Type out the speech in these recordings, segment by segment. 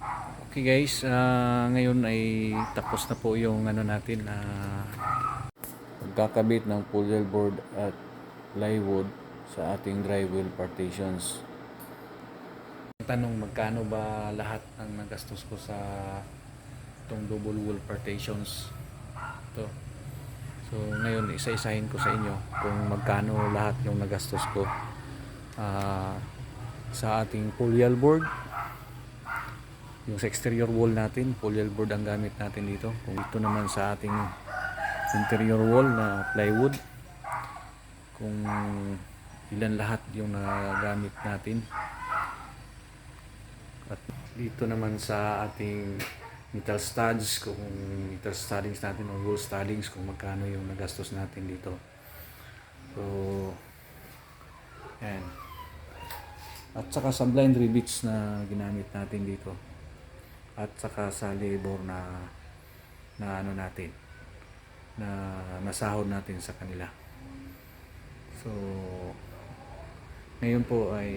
Okay guys, ah, ngayon ay tapos na po yung ano natin na pagkakabit ng pulley board at plywood sa ating drywall partitions. Tanong magkano ba lahat ng nagastos ko sa itong double wall partitions? Ito. So ngayon isa-isahin ko sa inyo kung magkano lahat yung nagastos ko ah, sa ating pulley board yung sa exterior wall natin, polyol board ang gamit natin dito. Kung ito naman sa ating interior wall na plywood, kung ilan lahat yung nagamit natin. At dito naman sa ating metal studs, kung metal studdings natin o wall studdings, kung magkano yung nagastos natin dito. So, yan. At saka sa blind rivets na ginamit natin dito at saka sa labor na na ano natin na nasahod natin sa kanila. So ngayon po ay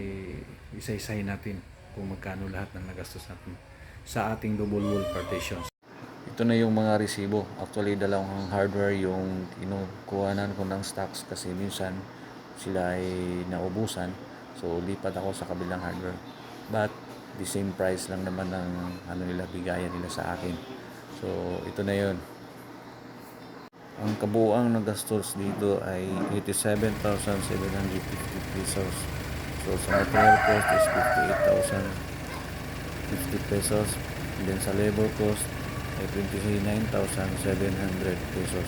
isa-isahin natin kung magkano lahat ng nagastos natin sa ating double wall partitions. Ito na yung mga resibo. Actually dalawang hardware yung kinukuhanan ko ng stocks kasi minsan sila ay naubusan. So lipat ako sa kabilang hardware. But the same price lang naman ng ano nila bigayan nila sa akin. So ito na 'yon. Ang kabuuang nagastos dito ay 87,750 pesos. So sa material cost is 58,050 pesos. And then sa labor cost ay 29,700 pesos.